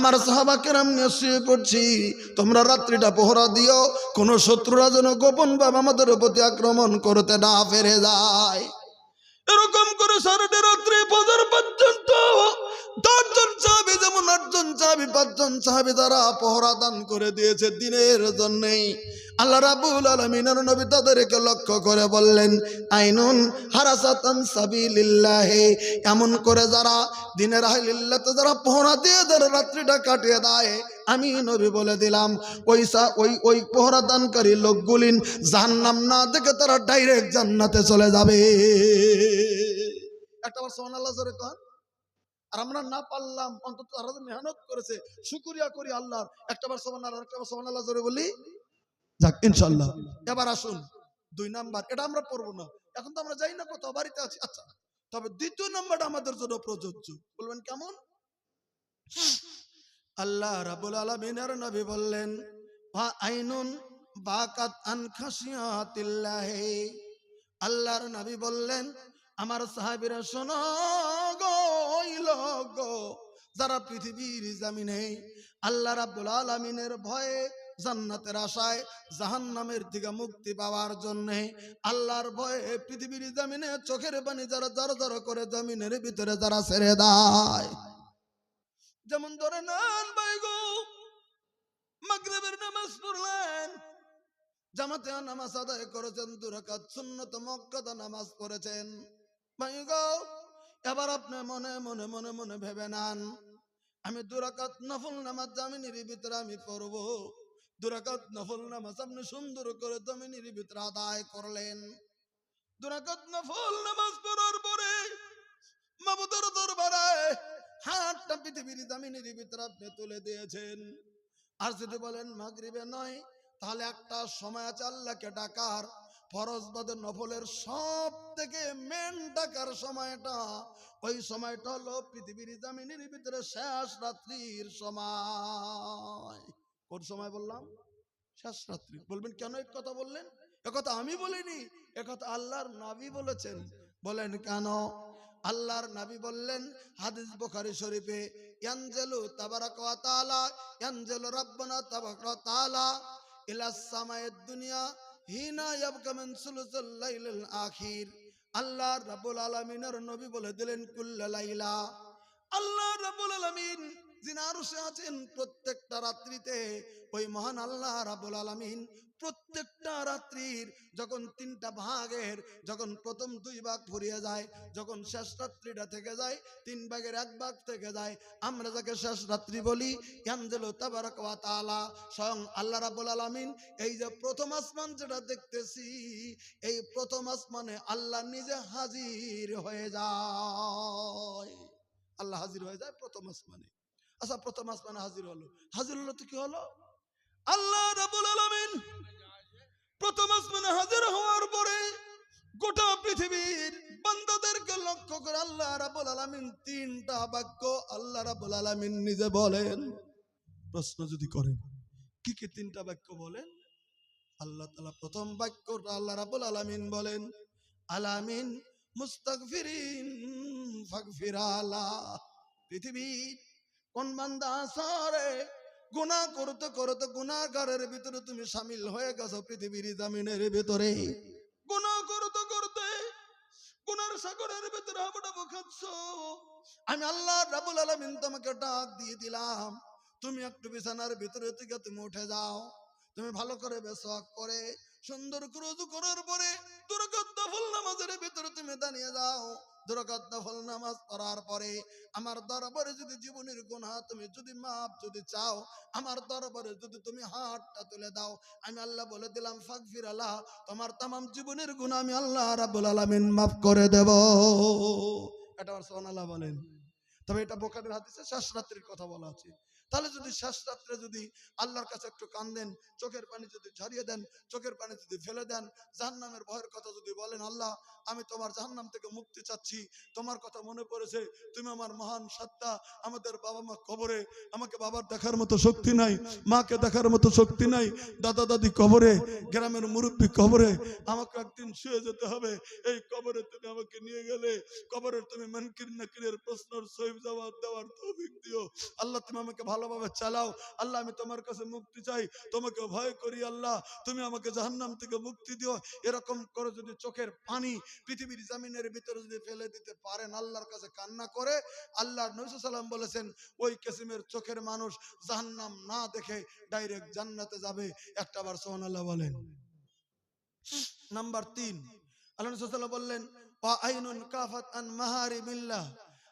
আমার সাহাবাকে শুয়ে পড়ছি তোমরা রাত্রিটা পহরা দিও। কোনো শত্রুরা যেন গোপন বা আমাদের প্রতি আক্রমণ করতে না ফেরে যায়। এরকম করে সারাটা রাত্রি পর্যন্ত দশজন সাহাবি যেমন আটজন সাহাবি, পাঁচজন সাহাবি তারা পহরা দান করে দিয়েছে দিনের জন্যেই আল্লাহ রাবুল আলমিনের নবী তাদেরকে লক্ষ্য করে বললেন, আইনুন হারাসাতান সাবিলিল্লাহে। এমন করে যারা দিনের হাইলিল্লাতে যারা পহরা দিয়ে যারা রাত্রিটা কাটিয়ে দেয়, আমি নবী বলে দিলাম, ওই সা- ওই ওই পহরা দানকারী লোকগুলিন জাহান্নাম না দেখে তারা ডাইরেক্ট জান্নাতে চলে যাবে। একটা বার সোহান আল্লাহ আর আমরা না পারলাম, অন্তত তারা যে মেহনত করেছে, শুকুরিয়া করি আল্লাহর। একটা বার সোহান আল্লাহ একটা বার সোহান আল্লাহ জোরে বলি। যাক ইনশাল্লাহ এবার আসুন, দুই নাম্বার, এটা আমরা পড়ব না। এখন তো আমরা যাই না কোথাও, বাড়িতে আছি। আচ্ছা তবে দ্বিতীয় নাম্বারটা আমাদের জন্য প্রযোজ্য। বলবেন কেমন? আল্লাহ রাবুল আলমিনের নবী বললেন, "ওয়া আইনুন বাকাত আনখাসিয়াতিল্লাহি আল্লাহর নবী বললেন আমার সাহাবীরা, শোনো যারা পৃথিবীর জামিনে আল্লাহ রাব্বুল আলামিনের ভয়ে জান্নাতের আশায় জাহান্নামের থেকে মুক্তি পাওয়ার জন্য আল্লাহর ভয়ে পৃথিবীর জামিনে চোখের পানি যারা জড় জড় করে জমিনের ভিতরে যারা ছেড়ে দেয়। যেমন ধরে নেন ভাই গো, মাগরিবের নামাজ পড়লেন, জামাতে নামাজ আদায় করেছেন, দুরাকাত সুন্নত মক্কাদা নামাজ পড়েছেন। এবার আপনি মনে মনে মনে মনে ভেবে নেন, আমি দুরাকাত নফল নামাজ জামিনের ভিতরে আমি পড়ব। দুরাকাত নফল নামাজ আপনি সুন্দর করে জমিনের ভিতরে আদায় করলেন। দুরাকাত নফল নামাজ পড়ার পরে মাবুদের দরবারে হাতটা পৃথিবীর জামিনের ভিতরে আপনি তুলে দিয়েছেন। আর যদি বলেন মাগরিবে নয়, তাহলে একটা সময় আছে আল্লাহকে ডাকার। ফরজ বাদে নফলের সব থেকে মেন ডাকার সময়টা, ওই সময়টা হলো পৃথিবীর জামিনের ভিতরে শেষ রাত্রির সময়। কোন সময় বললাম? শেষ রাত্রি। বলবেন কেন এক কথা বললেন? একথা আমি বলিনি একথা আল্লাহর নাবি বলেছেন। বলেন কেন? আল্লাহর নাবি বললেন, হাদিস বোখারি শরীফে, ইয়ানজেলু তাবারাক ওয়া তাআলা, ইয়ানজেলু রাব্বানা তাবারাক ওয়া তাআলা ইলা দুনিয়া হিনা ইয়াবকা মিন সুলুসুল লাইলিল আখির। আল্লাহ রাব্বুল আলামিনের নবী বলে দিলেন, কুল্লা লাইলা। আল্লাহ রাব্বুল আলামিন যিনি আছেন, প্রত্যেকটা রাত্রিতে ওই মহান আল্লাহ রাব্বুল আলামিন প্রত্যেকটা রাত্রির যখন তিনটা ভাগের, যখন প্রথম দুই ভাগ ফুরিয়ে যায়, যখন শেষ রাত্রিটা থেকে যায়, তিন ভাগের এক ভাগ থেকে যায়, আমরা যাকে শেষ রাত্রি বলি স্বয়ং আল্লাহ রাব্বুল আলামিন এই যে প্রথম আসমান যেটা দেখতেছি, এই প্রথম আসমানে আল্লাহ নিজে হাজির হয়ে যায়। আল্লাহ হাজির হয়ে যায় প্রথম আসমানে। আচ্ছা প্রথম আসমানে হাজির হলো। হাজির হলো তো কি হলো? আল্লাহ রাব্বুল আলামিন প্রথম আসমানে হাজির হওয়ার পরে গোটা পৃথিবীর বান্দাদেরকে লক্ষ্য করে আল্লাহ রাব্বুল আলামিন তিনটা বাক্য আল্লাহ রাব্বুল আলামিন নিজে বলেন। প্রশ্ন যদি করেন, কি কি তিনটা বাক্য বলেন? আল্লাহ তালা প্রথম বাক্যটা আল্লাহ রাব্বুল আলামিন বলেন, আলামিন মুস্তাগফিরিন ফাগফিরালা পৃথিবীর কোন বান্দা আসরে? গুনাহ করতে করতে গুনাহগারের ভিতরে তুমি সামিল হয়ে গেছো পৃথিবীর জামিনের ভিতরে। গুনাহ করতে করতে গুনার সাগরের ভিতরে হাবুডা খাচ্ছ। আমি আল্লাহ রাবুল আলমিন তোমাকে ডাক দিয়ে দিলাম, তুমি একটু বিছানার ভিতরে থেকে তুমি উঠে যাও। তুমি ভালো করে বেসক করে, সুন্দর করে করার পরে দুরকাত নফল নামাজের ভিতরে তুমি দাঁড়িয়ে যাও। আল্লাহ বলে দিলাম আল্লাহ, তোমার তামাম জীবনের গুনাহ আমি আল্লাহ রাব্বুল আলামিন মাফ করে দেব। এটা আমার সোহান বলেন। তবে এটা বোকারের হাদিসে শেষ রাত্রির কথা বলা আছে। তাহলে যদি শেষ রাত্রে যদি আল্লাহর কাছে একটু কান্দেন চোখের পানি যদি ঝরিয়ে দেন, চোখের পানি যদি ফেলে দেন, জাহান্নামের ভয়ের কথা যদি বলেন, আল্লাহ, আমি তোমার জাহান্নাম থেকে মুক্তি চাচ্ছি। তোমার কথা মনে পড়েছে, তুমি আমার মহান সত্তা, আমাদের বাবা মা কবরে, আমাকে বাবার দেখার মতো শক্তি নাই, মাকে দেখার মতো শক্তি নাই, দাদা দাদি কবরে, গ্রামের মুরব্বী কবরে, আমাকে একদিন শুয়ে যেতে হবে। এই কবরে তুমি আমাকে নিয়ে গেলে, কবরের তুমি মানকির নাকিরের প্রশ্নের সহি জবাব দেওয়ার তৌফিক দিও। আল্লাহ, তুমি আমাকে ভালোভাবে চালাও। আল্লাহ, আমি তোমার কাছে মুক্তি চাই। তোমাকে ভয় করি আল্লাহ। তুমি আমাকে জাহান্নাম থেকে মুক্তি দিও। এরকম করে যদি চোখের পানি পৃথিবীর জামিনের ভিতরে যদি ফেলে দিতে পারেন, আল্লাহর কাছে কান্না করে, আল্লাহ নবী বলেছেন, ওই কিসিমের চোখের মানুষ জাহান্নাম না দেখে ডাইরেক্ট জান্নাতে যাবে। একটা বার সোহান আল্লাহ বলেন। নাম্বার তিন, আল্লাহ বললেন আইনুন কাফাত আন মাহারিমিল্লাহ।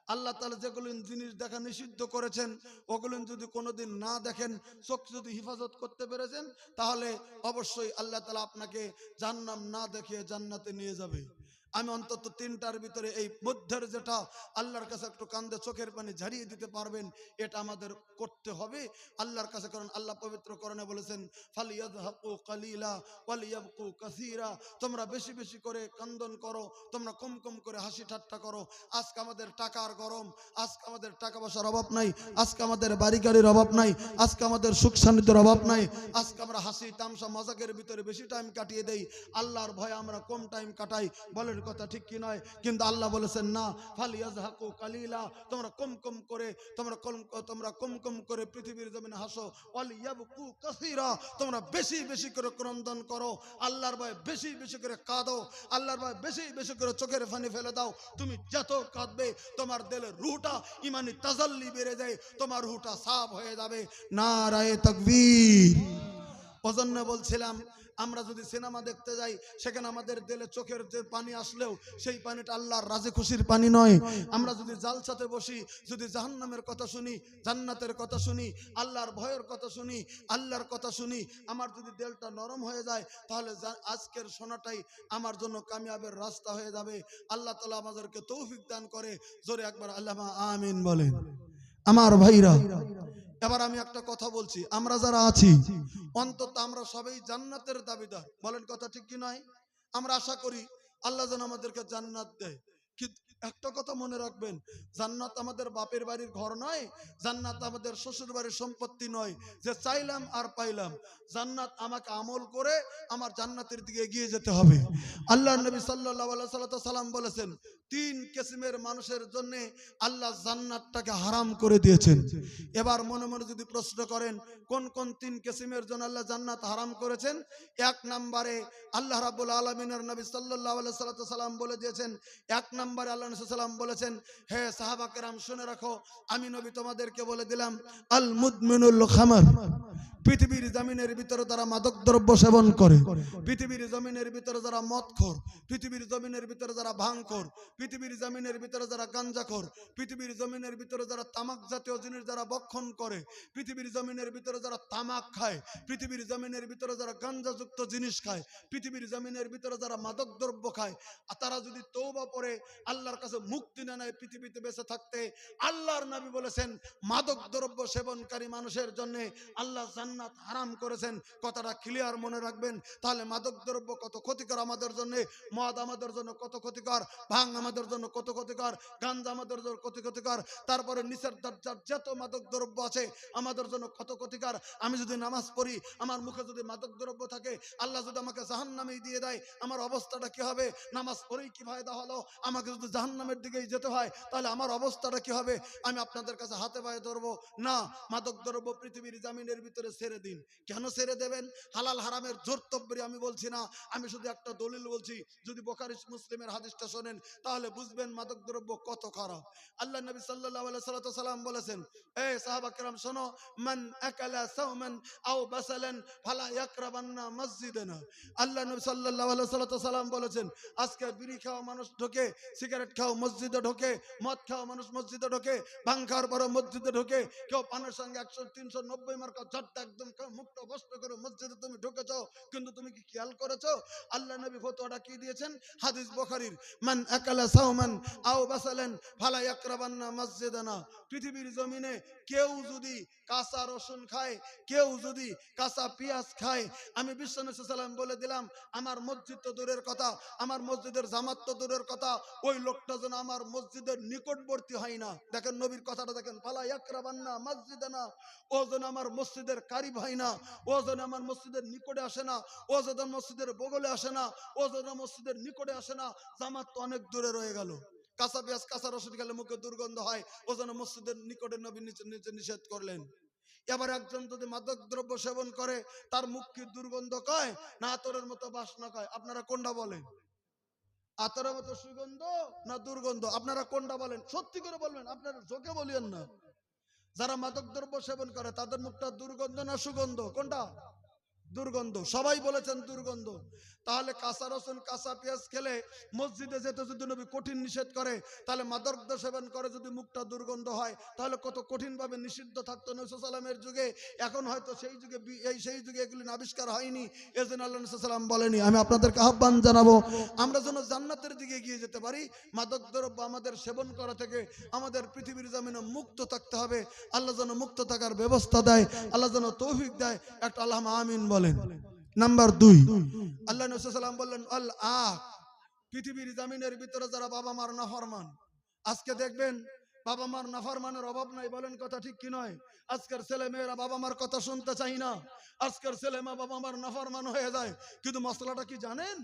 আল্লাহ তালা যেগুলো জিনিস দেখা নিষিদ্ধ করেছেন, ওগুলো যদি কোনোদিন না দেখেন, চোখ যদি হেফাজত করতে পেরেছেন, তাহলে অবশ্যই আল্লাহ তালা আপনাকে জান্নাম না দেখিয়ে জান্নাতে নিয়ে যাবে। আমি অন্তত তিনটার ভিতরে এই মধ্যের যেটা আল্লাহর কাছে একটু কান্দে চোখের পানি ঝারিয়ে দিতে পারবেন, এটা আমাদের করতে হবে। আল্লাহর কাছে কারণ আল্লাহ পবিত্র করণে বলেছেন কাসীরা। তোমরা বেশি বেশি করে কান্দন করো, তোমরা কম কম করে হাসি ঠাট্টা করো। আজকে আমাদের টাকার গরম, আজকে আমাদের টাকা পয়সার অভাব নাই, আজকে আমাদের বাড়ি গাড়ির অভাব নাই, আজকে আমাদের সুখ শান্তির অভাব নাই, আজকে আমরা হাসি তামসা মজাকের ভিতরে বেশি টাইম কাটিয়ে দেই। আল্লাহর ভয়ে আমরা কম টাইম কাটাই, বলেন কথা ঠিক কি নয়? কিন্তু আল্লাহ বলেছেন, না, ফালিয়াজহাকু কালিলা, তোমরা কম কম করে, তোমরা কম তোমরা কম কম করে পৃথিবীর জমিনে হাসো। ওয়ালিয়াবকু কাসীরা, তোমরা বেশি বেশি করে ক্রন্দন করো। আল্লাহর ভয়ে বেশি বেশি করে কাঁদো। আল্লাহর ভয়ে বেশি বেশি করে চোখের পানি ফেলে দাও। তুমি যত কাঁদবে, তোমার দিলের রুহটা ইমানি তাজাল্লি বেড়ে যায়, তোমার রুহটা সাফ হয়ে যাবে। নারায়ে তাকবীর। ওজন্য বলছিলাম আমরা যদি সিনেমা দেখতে যাই, সেখানে আমাদের দিলে চোখের যে পানি আসলেও, সেই পানিটা আল্লাহর রাজে খুশির পানি নয়। আমরা যদি জালসাতে বসি, যদি জাহান্নামের কথা শুনি, জান্নাতের কথা শুনি, আল্লাহর ভয়ের কথা শুনি, আল্লাহর কথা শুনি, আমার যদি দেলটা নরম হয়ে যায়, তাহলে আজকের শোনাটাই আমার জন্য কামিয়াবের রাস্তা হয়ে যাবে। আল্লাহ তালা আমাদেরকে তৌফিক দান করে। জোরে একবার আল্লাহ আমিন বলেন। আমার ভাইরা এবার আমি একটা কথা বলছি, আমরা যারা আছি, অন্তত আমরা সবাই জান্নাতের দাবিদার। বলেন কথা ঠিক কি নয়? আমরা আশা করি আল্লাহ যেন আমাদেরকে জান্নাত দেয়। একটা কথা মনে রাখবেন, জান্নাত আমাদের বাপের বাড়ির ঘর নয়, জান্নাত আমাদের শ্বশুর বাড়ির সম্পত্তি নয়, যে চাইলাম আর পাইলাম। জান্নাত আমাকে আমল করে আমার জান্নাতের দিকে এগিয়ে যেতে হবে। আল্লাহ নবী সাল্লাহ সাল্লাম বলেছেন, তিন কিসিমের মানুষের জন্য আল্লাহ জান্নাতটাকে হারাম করে দিয়েছেন। এবার মনে মনে যদি প্রশ্ন করেন, কোন কোন তিন কিসিমের জন্য আল্লাহ জান্নাত হারাম করেছেন? এক নম্বরে আল্লাহ রাব্বুল আলমিনের নবী সাল্লাহ সাল্লাম বলে দিয়েছেন, এক নম্বরে আল্লাহ সাল্লাম বলেছেন হে সাহাবাকেরাম শুনে রাখো আমি নবী তোমাদেরকে বলে দিলাম আল মুদমিনুল খামার। পৃথিবীর জমিনের ভিতরে তারা মাদক দ্রব্য সেবন করে, পৃথিবীর জমিনের ভিতরে যারা মদখোর, পৃথিবীর জমিনের ভিতরে যারা ভাঙখোর, পৃথিবীর জমিনের ভিতরে যারা গাঞ্জাখোর, পৃথিবীর জমিনের ভিতরে যারা তামাক জাতীয় জিনিস যারা বক্ষণ করে, পৃথিবীর জমিনের ভিতরে যারা তামাক খায়, পৃথিবীর জমিনের ভিতরে যারা গাঞ্জাযুক্ত জিনিস খায়, পৃথিবীর জমিনের ভিতরে যারা মাদক দ্রব্য খায়, আর তারা যদি তৌবা পরে আল্লাহর কাছে মুক্তি না নেয় পৃথিবীতে বেঁচে থাকতে, আল্লাহর নবী বলেছেন, মাদক দ্রব্য সেবনকারী মানুষের জন্য আল্লাহ জান্নাত হারাম করেছেন, কথাটা ক্লিয়ার মনে রাখবেন। তাহলে মাদক দ্রব্য কত ক্ষতিকর আমাদের জন্য, মদ আমাদের জন্য কত ক্ষতিকর, ভাং আমাদের জন্য কত ক্ষতিকর, গাঞ্জা আমাদের জন্য কত ক্ষতিকর, তারপরে নিচের দরজার যত মাদক দ্রব্য আছে, আমাদের জন্য কত ক্ষতিকর। আমি যদি নামাজ পড়ি, আমার মুখে যদি মাদক দ্রব্য থাকে, আল্লাহ যদি আমাকে জাহান্নামেই দিয়ে দেয়, আমার অবস্থাটা কি হবে? নামাজ পড়েই কি ফায়দা হলো? আমাকে যদি জাহান্নামের দিকেই যেতে হয়, তাহলে আমার অবস্থাটা কি হবে? আমি আপনাদের কাছে হাতে পায়ে ধরবো। না, মাদক দ্রব্য পৃথিবীর জামিনের ভিতরে ছেড়ে দিন। কেন ছেড়ে দেবেন? হালাল হারামের জোরতব্বরি আমি বলছি না। আমি শুধু একটা দলিল বলছি, যদি বোখারি মুসলিমের হাদিসটা শোনেন, তাহলে বুঝবেন মাদক দ্রব্য কত খারাপ। আল্লাহ নবী আলাইহি সাল্লাম বলেছেন এই সাহাবা কেরাম, শোনো, মান সাওমান আও বাসালান ফালা আল্লাহ নবী আলাইহি সাল্লাম বলেছেন, আজকে বিড়ি খাওয়া মানুষ ঢোকে, সিগারেট খাও মসজিদে ঢোকে, মদ খাওয়া মানুষ মসজিদে ঢোকে ভাং খাওয়ার মসজিদে ঢোকে, কেউ পানের সঙ্গে একশো, তিনশো নব্বই মার্কা ঝট্টা একদম মুখটা করে মসজিদে তুমি কিন্তু তুমি কি খেয়াল করেছ? আল্লাহ নবী ফতোয়াটা কি দিয়েছেন? হাদিস বখারির, মান আও বাসালেন ফালা মসজিদানা। পৃথিবীর জমিনে কেউ যদি কাঁচা রসুন খায়, কেউ যদি কাঁচা পেঁয়াজ খায়, আমি সাল্লাম বলে দিলাম, আমার মসজিদ তো দূরের কথা, আমার মসজিদের জামাত তো দূরের কথা, ওই লোকটা যেন আমার মসজিদের নিকটবর্তী হয় না। দেখেন নবীর কথাটা দেখেন, ফালা ইয়াকরাবান্না মসজিদানা। ও যেন আমার মসজিদের কারি ভাই না। ও যেন আমার মসজিদের নিকটে আসে না, ও যেন মসজিদের বগলে আসে না, ও যেন মসজিদের নিকটে আসে না, জামাত তো অনেক দূরে রয়ে গেল। কাঁচা পেঁয়াজ, কাঁচা রসুন খেলে মুখে দুর্গন্ধ হয়, ও যেন মসজিদের নিকটে নবী নিচে নিষেধ করলেন। এবার একজন যদি মাদক দ্রব্য সেবন করে, তার মুখ কি দুর্গন্ধ কয় না আতরের মতো বাসনা কয়? আপনারা কোনটা বলেন? আতরের মতো সুগন্ধ না দুর্গন্ধ? আপনারা কোনটা বলেন? সত্যি করে বলবেন, আপনারা চোখে বলিয়েন না। যারা মাদক দ্রব্য সেবন করে তাদের মুখটা দুর্গন্ধ না সুগন্ধ? কোনটা? দুর্গন্ধ। সবাই বলেছেন দুর্গন্ধ। তাহলে কাঁচা রসুন, কাঁচা পেঁয়াজ খেলে মসজিদে যেতে যদি নবী কঠিন নিষেধ করে, তাহলে মাদক সেবন করে যদি মুখটা দুর্গন্ধ হয়, তাহলে কত কঠিন ভাবে নিষিদ্ধ থাকতো নবীলামের যুগে। এখন হয়তো সেই যুগে এই সেই যুগে এগুলি আবিষ্কার হয়নি। এজন্য আল্লাহ সাল্লাম বলেনি আমি আপনাদেরকে আহ্বান জানাব, আমরা যেন জান্নাতের দিকে এগিয়ে যেতে পারি। মাদক দ্রব্য আমাদের সেবন করা থেকে আমাদের পৃথিবীর জমিনে মুক্ত থাকতে হবে। আল্লাহ যেন মুক্ত থাকার ব্যবস্থা দেয়, আল্লাহ যেন তৌফিক দেয়। একটা আল্লাহ আমিন বলেন। নাম্বার দুই। আল্লাহ নসাল্লাম বললেন আল পৃথিবীর জামিনের ভিতরে যারা বাবা মার নাফরমান আজকে দেখবেন বাবা মার নাফরমানের অভাব নাই বলেন কথা ঠিক কি নয়? আজকের ছেলে মেয়েরা বাবা মার কথা শুনতে চাই না আজকের ছেলে মা বাবা মার নাফরমান হয়ে যায় কিন্তু মশলাটা কি জানেন?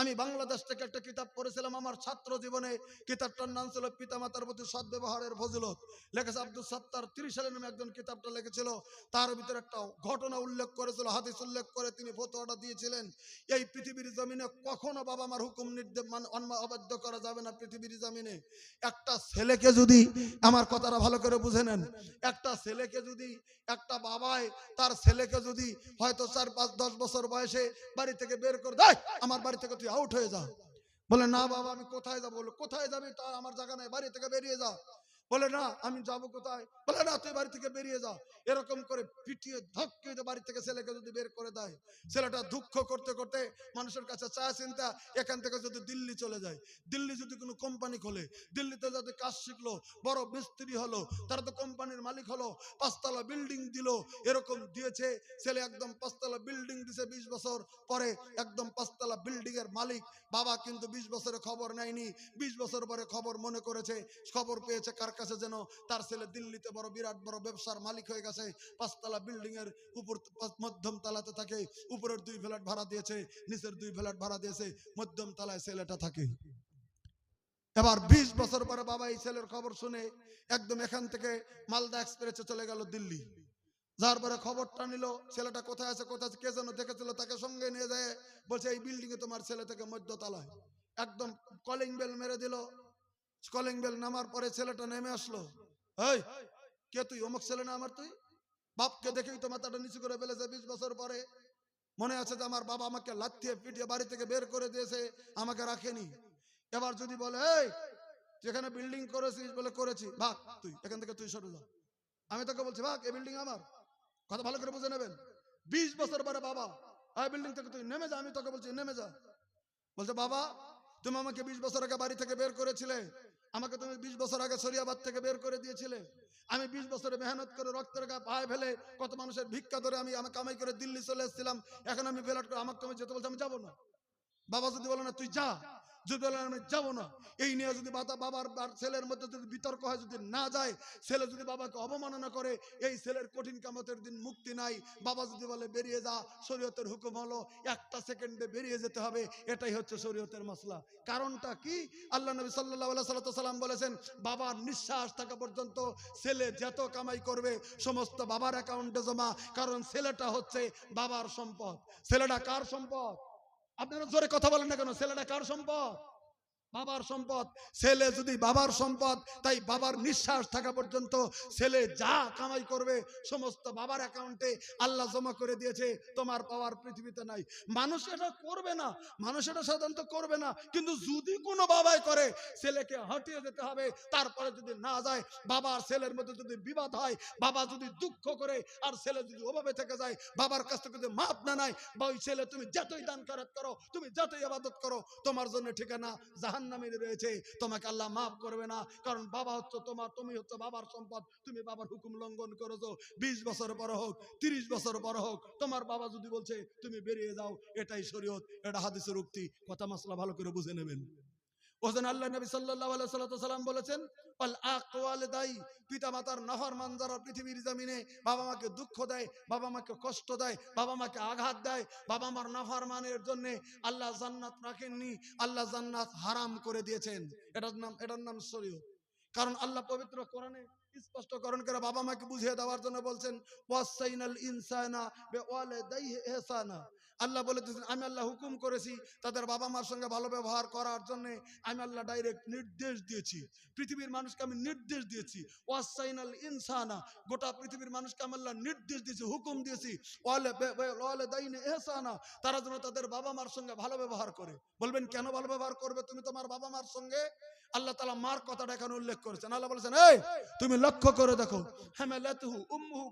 আমি বাংলাদেশ থেকে একটা কিতাব পড়েছিলাম আমার ছাত্র জীবনে। কিতাবটার নাম ছিল পিতামাতার প্রতি সদ্ব্যবহারের ফজিলত। লেখেছে আব্দুল সত্তার তিরিশ সালের নামে একজন কিতাবটা লিখেছিল। তার ভিতরে একটা ঘটনা উল্লেখ করেছিল, হাদিস উল্লেখ করে তিনি ফতোয়াটা দিয়েছিলেন। এই পৃথিবীর জমিনে কখনো বাবা মার হুকুম নির্দেশ মানে অবাধ্য করা যাবে না পৃথিবীর জমিনে। একটা ছেলেকে যদি, আমার কথাটা ভালো করে বুঝে নেন, একটা ছেলেকে যদি, একটা বাবায় তার ছেলেকে যদি হয়তো চার পাঁচ দশ বছর বয়সে বাড়ি থেকে বের করে দেয়, আমার বাড়ি থেকে তুই আউট হয়ে যা। বলে, না বাবা, আমি কোথায় যাব? বলে, কোথায় যাবি? তা আমার জায়গা নাই, বাড়ি থেকে বেরিয়ে যা। বলে, না, আমি যাব কোথায়? বলে, না, তুই বাড়ি থেকে বেরিয়ে যা। এরকম করে পিটিয়ে ধক্কে বাড়ি থেকে ছেলেকে যদি বের করে দেয়, ছেলেটা দুঃখ করতে করতে মানুষের কাছে চায় চিন্তা, এখান থেকে যদি দিল্লি চলে যায়। দিল্লি যদি কোনো কোম্পানি খোলে, দিল্লিতে যদি কাজ শিখলো, বড় মিস্ত্রি হলো, তারা তো কোম্পানির মালিক হলো, পাঁচতলা বিল্ডিং দিল, এরকম দিয়েছে, ছেলে একদম পাঁচতলা বিল্ডিং দিছে বিশ বছর পরে, একদম পাঁচতলা বিল্ডিং এর মালিক। বাবা কিন্তু বিশ বছরে খবর নেয়নি, বিশ বছর পরে খবর মনে করেছে, খবর পেয়েছে কার কাছে যেন তার ছেলে দিল্লিতে বড় বিরাট বড় ব্যবসার মালিক হয়ে গেছে। পাঁচতলা বিল্ডিং এর উপর মধ্যম তলাতে থাকে। উপরের দুই ফ্ল্যাট ভাড়া দিয়েছে, নিচের দুই ফ্ল্যাট ভাড়া দিয়েছে, মধ্যম তলায় ছেলেটা থাকে। এবার বিশ বছর পরে বাবা এই ছেলের খবর শুনে একদম এখান থেকে মালদা এক্সপ্রেসে চলে গেল দিল্লি। যার পরে খবরটা নিল, ছেলেটা কোথায় আছে কোথায় আছে, কে যেন দেখেছিল, তাকে সঙ্গে নিয়ে যায়। বলছে, এই বিল্ডিং এ তোমার ছেলে থেকে মধ্যতলায়। একদম কলিং বেল মেরে দিল। কলিং বেল নামার পরে ছেলেটা নেমে আসলো। এই কে তুই? অমুক ছেলে না আমার তুই? বাপকে দেখেই তো মাথাটা নিচু করে ফেলেছে বিশ বছর পরে। মনে আছে যে আমার বাবা আমাকে লাথিয়ে পিটিয়ে বাড়ি থেকে বের করে দিয়েছে, আমাকে রাখেনি। এবার যদি বলে এই যেখানে বিল্ডিং করেছিস বলে করেছি, ভাগ, তুই, এখান থেকে তুই সরে যা আমি তোকে বলছি, ভাগ, এই বিল্ডিং আমার। কথা ভালো করে বুঝে নেবেন। বিশ বছর পরে বাবা, এই বিল্ডিং থেকে তুই নেমে যা। আমি তোকে বলছি, নেমে যা। বলছে, বাবা তুমি আমাকে বিশ বছর আগে বাড়ি থেকে বের করেছিলে। আমাকে তুমি বিশ বছর আগে সরিয়াবাদ থেকে বের করে দিয়েছিলে। আমি বিশ বছরে মেহনত করে রক্তের গা পায়ে ফেলে কত মানুষের ভিক্ষা ধরে আমি আমাকে কামাই করে দিল্লি চলে এসেছিলাম। এখন আমি ফেলাট করে আমাকে তুমি যেতে বলছি, আমি যাব না। বাবা যদি বলে না, তুই যা। যদি বলে আমি যাব না। এই নিয়ে যদি বাবা, বাবার ছেলের মধ্যে যদি বিতর্ক হয়, যদি না যায়, ছেলে যদি বাবাকে অবমাননা করে, এই ছেলের কঠিন কামতের দিন মুক্তি নাই। বাবা যদি বলে, বেরিয়ে যা, শরীয়তের হুকুম হলো, একটা সেকেন্ডে বেরিয়ে যেতে হবে। এটাই হচ্ছে শরীয়তের মশলা কারণটা কি? আল্লাহ নবী সাল্লাহ সাল্লাম বলেছেন, বাবার নিঃশ্বাস থাকা পর্যন্ত ছেলে যত কামাই করবে, সমস্ত বাবার অ্যাকাউন্টে জমা। কারণ ছেলেটা হচ্ছে বাবার সম্পদ। ছেলেটা কার সম্পদ? আপনারা জোরে কথা বলেন না কেন? ছেলেটা কার সম্পদ? বাবার সম্পদ। ছেলে যদি বাবার সম্পদ, তাই বাবার নিঃশ্বাস থাকা পর্যন্ত ছেলে যা কামাই করবে, সমস্ত বাবার অ্যাকাউন্টে আল্লাহ জমা করে দিয়েছে, তোমার পাওয়ার পৃথিবীতে নাই। মানুষ এটা করবে না, মানুষ এটা সাধারণত করবে না, কিন্তু যদি কোনো বাবাই করে, ছেলেকে হটিয়ে যেতে হবে, তারপরে যদি না যায়, বাবার ছেলের মধ্যে যদি বিবাদ হয়, বাবা যদি দুঃখ করে, আর ছেলে যদি অভাবে থেকে যায়, বাবার কাছ থেকে যদি মাপ না নাই বা ওই ছেলে তুমি যতই দান খরচ করো, তুমি যতই আবাদত করো, তোমার জন্য ঠিকানা জাহান্নামে রয়েছে। তোমাকে আল্লাহ মাফ করবে না। কারণ বাবা হচ্ছে তোমার, তুমি হচ্ছে বাবার সম্পদ। তুমি বাবার হুকুম লঙ্ঘন করেছ। বিশ বছর পর হোক, তিরিশ বছর পর হোক, তোমার বাবা যদি বলছে, তুমি বেরিয়ে যাও, এটাই শরীয়ত, এটা হাদিসের উক্তি। কথা মশলা ভালো করে বুঝে নেবেন। আল্লাহ বাবা কষ্ট দেয়, বাবা মাকে আঘাত দেয়। বাবা মার নাফরমানের জন্য আল্লাহ জান্নাত রাখেননি, আল্লাহ জান্নাত হারাম করে দিয়েছেন। এটার নাম এটার নাম শরীয়ত কারণ আল্লাহ পবিত্র কোরআনে স্পষ্টকরণ করে বাবা মাকে বুঝিয়ে দেওয়ার জন্য বলছেন, ওয়াসাইনাল বিওয়ালিদাইহি ইহসানা। আল্লাহ বলে দিয়েছেন, আমি আল্লাহ হুকুম করেছি তাদের বাবা মার সঙ্গে ভালো ব্যবহার করার জন্য। আমি আল্লাহ ডাইরেক্ট নির্দেশ দিয়েছি। পৃথিবীর মানুষকে আমি নির্দেশ দিয়েছি। ওয়াসাইনাল ইনসানা, গোটা পৃথিবীর মানুষকে আমি আল্লাহ নির্দেশ দিয়েছি, হুকুম দিয়েছি। ওয়ালিদাইনি তারা যেন তাদের বাবা মার সঙ্গে ভালো ব্যবহার করে। বলবেন, কেন ভালো ব্যবহার করবে তুমি তোমার বাবা মার সঙ্গে? আল্লাহ তালা মার কথাটা এখানে উল্লেখ করেছেন। আল্লাহ বলেছেন, এই, তুমি লক্ষ্য করে দেখো।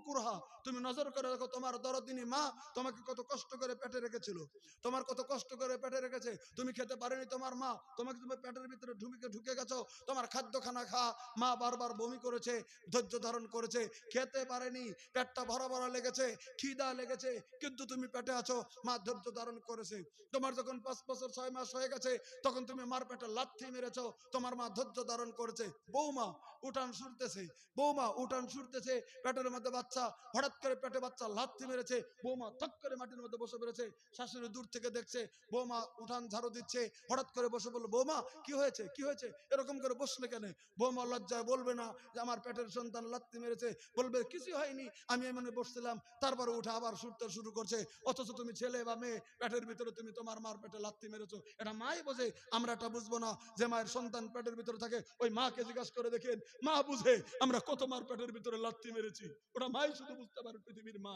কুরহা। তুমি নজর করে দেখো, তোমার দরদিনী মা তোমাকে কত কষ্ট করে পেটে রেখেছিল। তোমার কত কষ্ট করে পেটে রেখেছে। তুমি খেতে পারেনি তোমার মা। তোমাকে তুমি পেটের ভিতরে ঢুকে ঢুকে গেছো। তোমার খাদ্য খানা খা। মা বারবার বমি করেছে, ধৈর্য ধারণ করেছে। খেতে পারেনি। পেটটা ভরা ভরা লেগেছে, খিদা লেগেছে। কিন্তু তুমি পেটে আছো। মা ধৈর্য ধারণ করেছে। তোমার যখন পাঁচ বছর ছয় মাস হয়ে গেছে, তখন তুমি মার পেটে লাথি মেরেছো। তোমার মা ধৈর্য ধারণ করেছে। বৌমা উঠান শুরতেছে বৌমা উঠান শুরতেছে পেটের মধ্যে বাচ্চা, হঠাৎ করে পেটে বাচ্চা লাথি মেরেছে, বৌমা থক করে মাটির মধ্যে বসে পেরেছে শাশুড়ি দূর থেকে দেখছে, বৌমা উঠান ঝাড়ু দিচ্ছে, হঠাৎ করে বসে বলল, বৌমা, কি হয়েছে কি হয়েছে? এরকম করে বসলে কেন? বৌমা লজ্জায় বলবে না যে আমার পেটের সন্তান লাথি মেরেছে। বলবে কিছু হয়নি, আমি এমনি বসছিলাম, তারপরে উঠে আবার শুরতে শুরু করছে। অথচ তুমি ছেলে বা মেয়ে, পেটের ভিতরে তুমি তোমার মার পেটে লাথি মেরেছো। এটা মাই বোঝে, আমরা এটা বুঝব না যে মায়ের সন্তান পেটের ভিতরে থাকে। ওই মাকে জিজ্ঞাসা করে দেখেন মা বুঝে, আমরা কত মার পেটের ভিতরে লাথি মেরেছি। ওটা মাই শুধু বুঝতে পারে পৃথিবীর মা।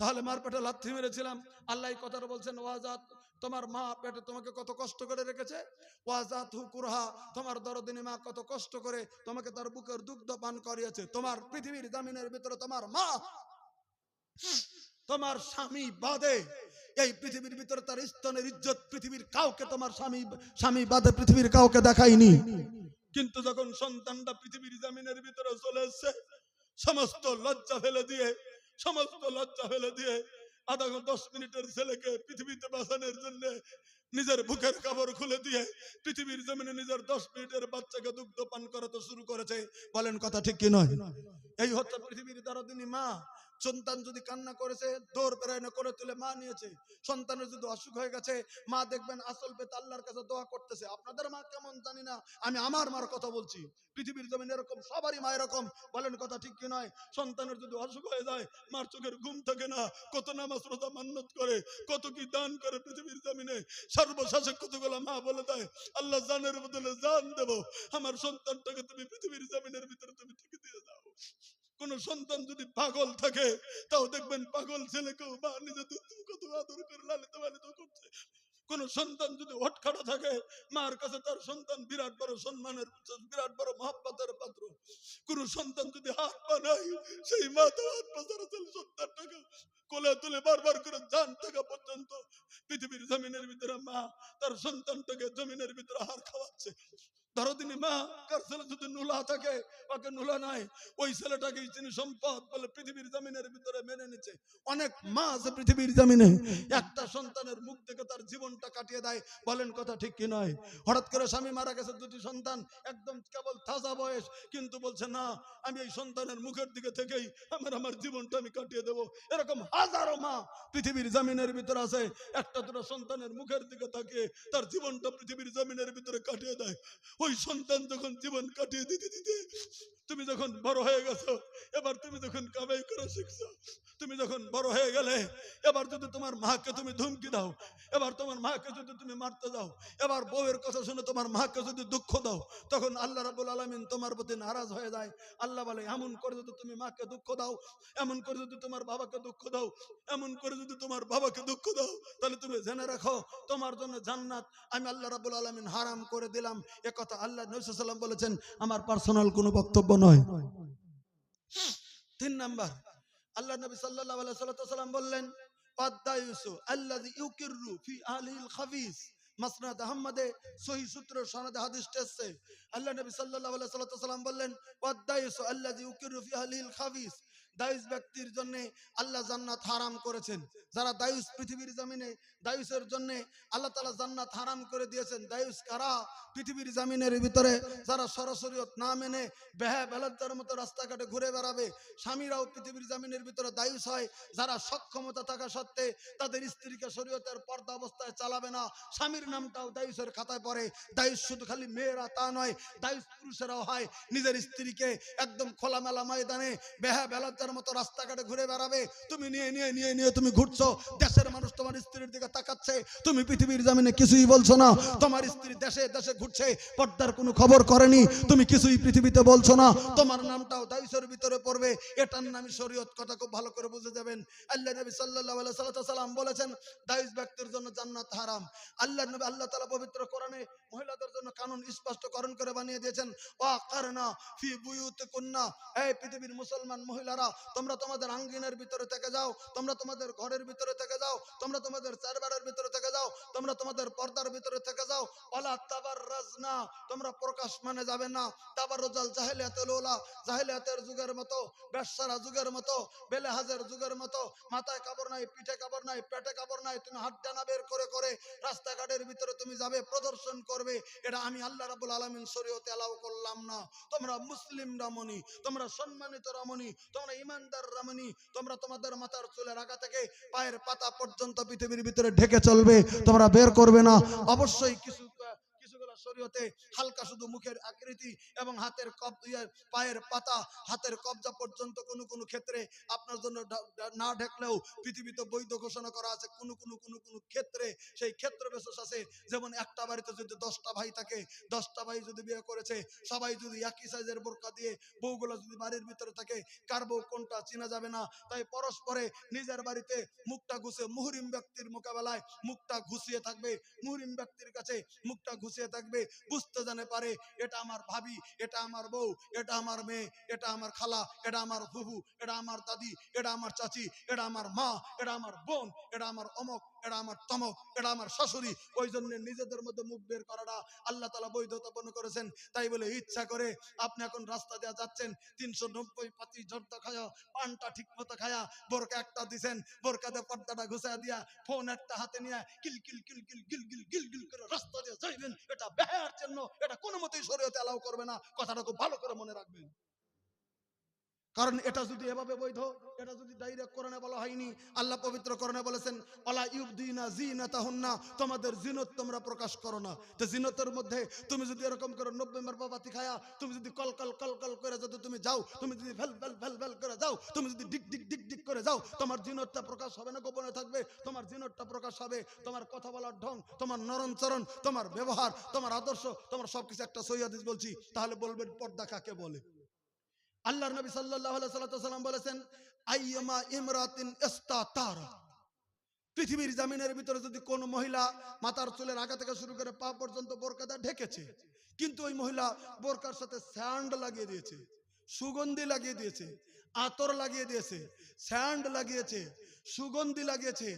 তাহলে মার পেটে লাথি মেরেছিলাম। আল্লাহ কথাটা বলছেন, ওয়াজাত, তোমার মা পেটে তোমাকে কত কষ্ট করে রেখেছে? ওয়াজাত হুকুরহা তোমার মা কত কষ্ট করে তোমাকে তার বুকের দুগ্ধ পান করিয়েছে। তোমার পৃথিবীর জামিনের ভিতরে তোমার মা, তোমার স্বামী বাদে। এই পৃথিবীর ভিতরে তার স্তনের ইজ্জত পৃথিবীর কাউকে তোমার স্বামী স্বামী বাদে পৃথিবীর কাউকে দেখায়নি। কিন্তু যখন সন্তানটা পৃথিবীর জামিনের ভিতরে চলে এসছে, সমস্ত লজ্জা ফেলে দিয়ে, সমস্ত লজ্জা ফেলে দিয়ে আধা ঘণ্টা দশ মিনিটের ছেলেকে পৃথিবীতে বাঁচানোর জন্য নিজের বুকের কাপড় খুলে দিয়ে পৃথিবীর জমিনে নিজের দশ মিনিটের বাচ্চাকে দুগ্ধ পান করাতে শুরু করেছে। বলেন কথা ঠিক কি নয়? এই হচ্ছে পৃথিবীর দ্বারা মা। সন্তান যদি কান্না করেছে, দৌড় প্রেরণা করে তুলে মা নিয়েছে, সন্তানের যদি অসুখ হয়ে গেছে, মা দেখবেন আসল পেতে আল্লাহর কাছে দোয়া করতেছে। আপনাদের মা কেমন জানি না, আমি আমার মার কথা বলছি। পৃথিবীর জমিন এরকম, সবারই মা এরকম। বলেন কথা ঠিক কি নয়? সন্তানের যদি অসুখ হয়ে যায়, মার চোখের ঘুম থাকে না, কত নামাজ রোজা মান্নত করে, কত কি দান করে পৃথিবীর জমিনে, সর্বশেষে কতগুলো মা বলে দেয়, আল্লাহ জানের বদলে জান দেব। আমার সন্তানটাকে তুমি পৃথিবীর জমিনের ভিতরে তুমি ঠিক দিয়ে দাও। কোন সন্তান যদি পাগল থাকে, তাও দেখবেন পাগল ছেলেকেও মা নিজে কত আদর করে লালিত পালিত করছে। কোন সন্তান যদি হটখাটা থাকে, মার কাছে তার সন্তান বিরাট বড় সম্মানের বিরাট বড় পাত্র। কোন সন্তান যদি হাত পা নাই, সেই মা তো হাত পা ছাড়া সন্তানটাকে কোলে তুলে বারবার করে জান থাকা পর্যন্ত পৃথিবীর জমিনের ভিতরে মা তার সন্তানটাকে জমিনের ভিতরে হার খাওয়াচ্ছে। ধরো তিনি মা, কার ছেলে যদি নুলা থাকে, ওকে নুলা নাই, ওই ছেলেটাকে তিনি সম্পদ বলে পৃথিবীর জমিনের ভিতরে মেনে নিচ্ছে অনেক মা আছে পৃথিবীর জমিনে। একটা সন্তানের মুখ থেকে তার জীবনটা কাটিয়ে দেয়। বলেন কথা ঠিক কি নয়? হঠাৎ করে স্বামী মারা গেছে, দুটি সন্তান, একদম কেবল তাজা বয়স, কিন্তু বলছে, না, আমি এই সন্তানের মুখের দিকে থেকেই আমার আমার জীবনটা আমি কাটিয়ে দেবো। এরকম হাজারো মা পৃথিবীর জমিনের ভিতরে আছে। একটা দুটো সন্তানের মুখের দিকে তাকিয়ে তার জীবনটা পৃথিবীর জমিনের ভিতরে কাটিয়ে দেয়। ওই সন্তান যখন জীবন কাটিয়ে দিতে দিতে তুমি যখন বড় হয়ে গেছো, এবার তুমি যখন কামাই করা শিখছো, তুমি যখন বড় হয়ে গেলে, এবার যদি তোমার মাকে তুমি ধুমকি দাও, এবার তোমার মাকে যদি তুমি মারতে দাও, এবার বউয়ের কথা শুনে তোমার মাকে যদি দুঃখ দাও, তখন আল্লাহ রাবুল আলমিন তোমার প্রতি নারাজ হয়ে যায়। আল্লাহ বলে, এমন করে যদি তুমি মাকে দুঃখ দাও, এমন করে যদি তোমার বাবাকে দুঃখ দাও, এমন করে যদি তোমার বাবাকে দুঃখ দাও, তাহলে তুমি জেনে রাখো, তোমার জন্য জান্নাত আমি আল্লাহ রাবুল আলমিন হারাম করে দিলাম, এ কথা আল্লাহ নবী বলেছেন, আমার পার্সোনাল কোনো বক্তব্য নয়। তিন নাম্বার, আল্লাহ নবী সাল্লাম বললেন আল্লাহ নবী বললেন দায়ুস ব্যক্তির জন্য আল্লাহ জান্নাত হারাম করেছেন। যারা দায়ুস পৃথিবীর জমিনে দায়ুসের জন্য আল্লাহ তালা জান্নাত হারাম করে দিয়েছেন। দায়ুস কারা? পৃথিবীর জমিনের ভিতরে যারা সরাসরি না মেনে বেহা বেলার মতো রাস্তাঘাটে ঘুরে বেড়াবে, স্বামীরাও পৃথিবীর জমিনের ভিতরে দায়ুস হয়। যারা সক্ষমতা থাকা সত্ত্বে তাদের স্ত্রীকে শরীয়তের পর্দা অবস্থায় চালাবে না। স্বামীর নামটাও দায়ুসের খাতায় পড়ে। দায়ুস শুধু খালি মেয়েরা তা নয় দায়ুস পুরুষেরাও হয়। নিজের স্ত্রীকে একদম খোলামেলা ময়দানে বেহা বেলার মতো রাস্তাঘাটে ঘুরে বেড়াবে। তুমি নিয়ে নিয়ে নিয়ে নিয়ে তুমি ঘুরছো। দেশের মানুষ তোমার স্ত্রীর দিকে তাকাচ্ছে। তুমি পৃথিবীর জামিনে কিছুই বলছো না। তোমার স্ত্রী দেশে দেশে ঘুরছে। পর্দার কোনো খবর করেনি। তুমি কিছুই পৃথিবীতে বলছো না। তোমার নামটাও দায়ুসের ভিতরে পড়বে। এটার নামই শরীয়ত কথা খুব ভালো করে বুঝে যাবেন। আল্লাহ নবী আলাইহি সাল্লাম বলেছেন দায়ুস ব্যক্তির জন্য জান্নাত হারাম। আল্লাহ নবী আল্লাহ তাআলা পবিত্র কোরআনে মহিলাদের জন্য কানুন স্পষ্টকরণ করে বানিয়ে দিয়েছেন, ওয়া কারনা ফি বুয়ুতিকুন্না। এই পৃথিবীর মুসলমান মহিলারা তোমরা তোমাদের আঙ্গিনের ভিতরে থেকে যাও, তোমরা তোমাদের ঘরের ভিতরে থেকে যাও, তোমরা তোমাদের চারবারের ভিতরে থেকে যাও, তোমরা তোমাদের পর্দার ভিতরে থেকে যাও। ওয়ালা তাবাররাজনা, তোমরা প্রকাশ মানে যাবে না। তাবাররুজাল জাহেলিয়াতুল উলা, জাহেলিয়াতের যুগের মতো বেশ্যারা যুগের মতো, বেলেহাজের যুগের মতো, মাথায় কাপড় নাই, পিঠে কাপড় নাই, পেটে কাপড় নাই, তুমি হাত ডানা বের করে করে রাস্তাঘাটের ভিতরে তুমি যাবে, প্রদর্শন করবে। এটা আমি আল্লাহ রাবুল আলামিন শরীয়তে এলাও করলাম না। তোমরা মুসলিম রামনি তোমরা সম্মানিত রামনি তোমরা তোমরা তোমাদের থেকে পায়ের পাতা পর্যন্ত পৃথিবীর ভিতরে ঢেকে চলবে, তোমরা বের করবে না। অবশ্যই কিছু কিছুগুলো শরীয়তে হালকা শুধু মুখের আকৃতি এবং হাতের কব ইয়ে, পায়ের পাতা হাতের কবজা পর্যন্ত ক্ষেত্রে আপনার জন্য না ঢেকলেও পৃথিবীতে বৈধ ঘোষণা করা আছে। ক্ষেত্রে সেই ক্ষেত্র বিশেষ আছে। যেমন একটা বাড়িতে যদি দশটা ভাই থাকে দশটা ভাই যদি বিয়ে করেছে সবাই যদি একই সাইজের বোরকা দিয়ে বউগুলো যদি বাড়ির ভিতরে থাকে কার বউ কোনটা চেনা যাবে না? তাই পরস্পরে নিজের বাড়িতে মুখটা ঘুষে মুহরিম ব্যক্তির মোকাবেলায় মুখটা ঘুষিয়ে থাকবে। মুহরিম ব্যক্তির কাছে মুখটা ঘুষিয়ে থাকবে বুঝতে জানে পারে এটা আমার ভাবি এটা আমার বউ এটা আমার মেয়ে এটা আমার খালা এটা আমার ফুফু এটা আমার দাদি এটা আমার চাচি এটা আমার মা এটা আমার বোন এটা আমার অমক এটা আমার তমক এটা আমার শাশুড়ি। ওই জন্য নিজেদের মধ্যে মুখ বের করাটা আল্লাহ তালা বৈধতাপন্ন করেছেন। তাই বলে ইচ্ছা করে আপনি এখন রাস্তা দেওয়া যাচ্ছেন, তিনশো নব্বই পাতি জর্দা খায়া, পানটা ঠিক মতো খায়া, বোরকা একটা দিছেন বোরকাতে পর্দাটা ঘুষা দিয়া, ফোন একটা হাতে নিয়ে কিল কিল কিল কিল, গিল গিল গিল গিল করে রাস্তা দিয়ে যাইবেন। এটা বেহার জন্য, এটা কোনো মতেই শরীয়তে অ্যালাউ করবে না। কথাটা খুব ভালো করে মনে রাখবেন। কারণ এটা যদি এভাবে বৈধ, এটা যদি ডাইরেক্ট করণে বলা হয়নি, আল্লাহ পবিত্র করণে বলেছেন অলা ইউবদিনা জিনাতাহুন্না তোমাদের জিনত তোমরা প্রকাশ করো না। তো জিনতের মধ্যে তুমি যদি এরকম করে নব্বই মার বাবাতি খায়া, তুমি যদি কল কল কল কল করে যদি তুমি যাও, তুমি যদি ভেল ভেল ভেল ভেল করে যাও, তুমি যদি ডিক ডিক ডিক ডিক করে যাও, তোমার জিনতটা প্রকাশ হবে না, গোপনে থাকবে, তোমার জিনতটা প্রকাশ হবে, তোমার কথা বলার ঢং, তোমার নরণচরণ তোমার ব্যবহার, তোমার আদর্শ, তোমার সবকিছু একটা সৈয়াদিস বলছি, তাহলে বলবেন পর্দা কাকে বলে? আল্লাহর নবী আলাইহি সাল্লাম বলেছেন, আইয়ামা ইমরাতিন ইস্তাতারা। পৃথিবীর জামিনের ভিতরে যদি কোন মহিলা মাতার চুলের আগা থেকে শুরু করে পা পর্যন্ত বোরকাটা ঢেকেছে, কিন্তু ওই মহিলা বোরকার সাথে স্যান্ড লাগিয়ে দিয়েছে, সুগন্ধি লাগিয়ে দিয়েছে, আতর লাগিয়ে দিয়েছে, স্যান্ড লাগিয়েছে সুগন্ধি লাগিয়েছে,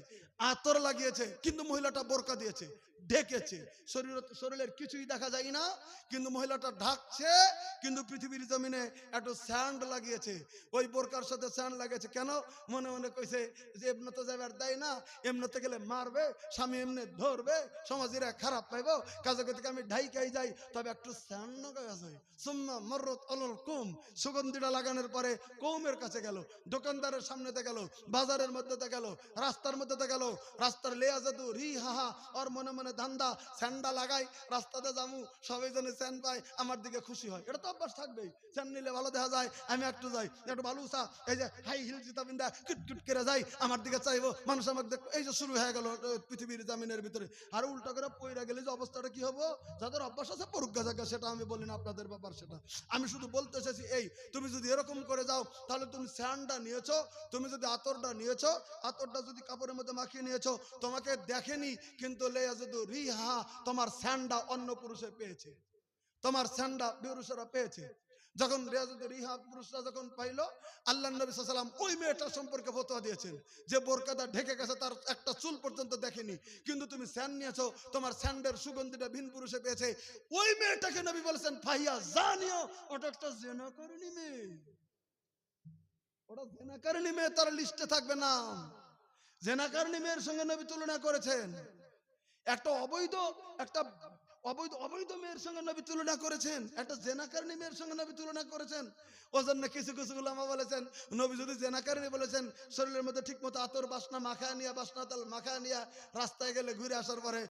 আতর লাগিয়েছে, কিন্তু মহিলাটা বোরকা দিয়েছে ঢেকেছে শরীর, শরীরের কিছুই দেখা যায় না, কিন্তু মহিলাটা ঢাকছে, কিন্তু পৃথিবীর জমিনে একটু স্যান্ড লাগিয়েছে। ওই বোরকার সাথে স্যান্ড লাগিয়েছে। কেন? মনে মনে কইছে যে এমনতে যাবার দেয় না, এমনতে গেলে মারবে, স্বামী এমনি ধরবে, সমাজেরা খারাপ পাইবো, কাজে থেকে আমি ঢাইকাই যাই। তবে একটু স্যান্ড লাগাই আছে। সুম্মা মররত অলল কুম। সুগন্ধিটা লাগানোর পরে কৌমের কাছে গেল, দোকানদারের সামনেতে গেল, বাজারের মধ্যেতে গেল, রাস্তার মধ্যেতে গেল, রাস্তার লেয়া রি হাহা ওর মনে মনে ধান্দা, স্যান্ডা লাগাই, রাস্তাতে সবাই জনে স্যান্ড পায়, আমার দিকে খুশি হয়। এটা তো অভ্যাস থাকবেই, স্যান্ড নিলে ভালো দেখা যায়, আমি একটু যাই, একটু উষা এই যে হাই হিল জুতা বিন্দা, কিট কিট করে যাই, আমার দিকে চাইব, মানুষ আমাকে দেখ এই যে শুরু হয়ে গেল পৃথিবীর জামিনের ভিতরে। আর উল্টা করে পইরা গেলে যে অবস্থাটা কি হব? যাদের অভ্যাস আছে জায়গা, সেটা আমি বলি না, আপনাদের ব্যাপার সেটা। আমি শুধু বলতে এসেছি, এই, তুমি যদি এরকম করে যাও, তাহলে তুমি স্যান্ডটা নিয়েছো, তুমি যদি আতরটা নিয়েছো আতরটা যদি কাপড়ের মধ্যে মাখিয়ে নিয়েছো, তোমাকে দেখেনি, কিন্তু লেয়া যদি রিহা তোমার স্যান্ডা অন্য পুরুষে পেয়েছে। তোমার স্যান্ডা পুরুষেরা পেয়েছে। যখন রিহা পুরুষরা যখন পাইলো, আল্লাহ নবী সাল্লাম ওই মেয়েটার সম্পর্কে ফতোয়া দিয়েছেন যে, বোরকাদা ঢেকে গেছে, তার একটা চুল পর্যন্ত দেখেনি, কিন্তু তুমি স্যান্ড নিয়েছো, তোমার স্যান্ডের সুগন্ধিটা ভিন পুরুষে পেয়েছে। ওই মেয়েটাকে নবী বলেছেন ফাইয়া জানিও, ওটা একটা জেনা করেনি মেয়ে। ওটা জেনাকারণী মেয়ে তার লিস্টে থাকবে না জেনাকারণী মেয়ের সঙ্গে নবী তুলনা করেছেন। একটা অবৈধ একটা অবৈধ অবৈধ মেয়ের সঙ্গে নবী তুলনা করেছেন। একটা জেনাকারণী মেয়ের সঙ্গে নবী তুলনা করেছেন। ও জন্য কিছু কিছু গুলামা বলেছেন, নবী যদি জেনাকারণী বলেছেন, শরীরের মধ্যে ঠিক মতো আতর বাসনা মাখা নিয়া, বাসনা তাল মাখা নিয়া, রাস্তায় গেলে ঘুরে আসার পরে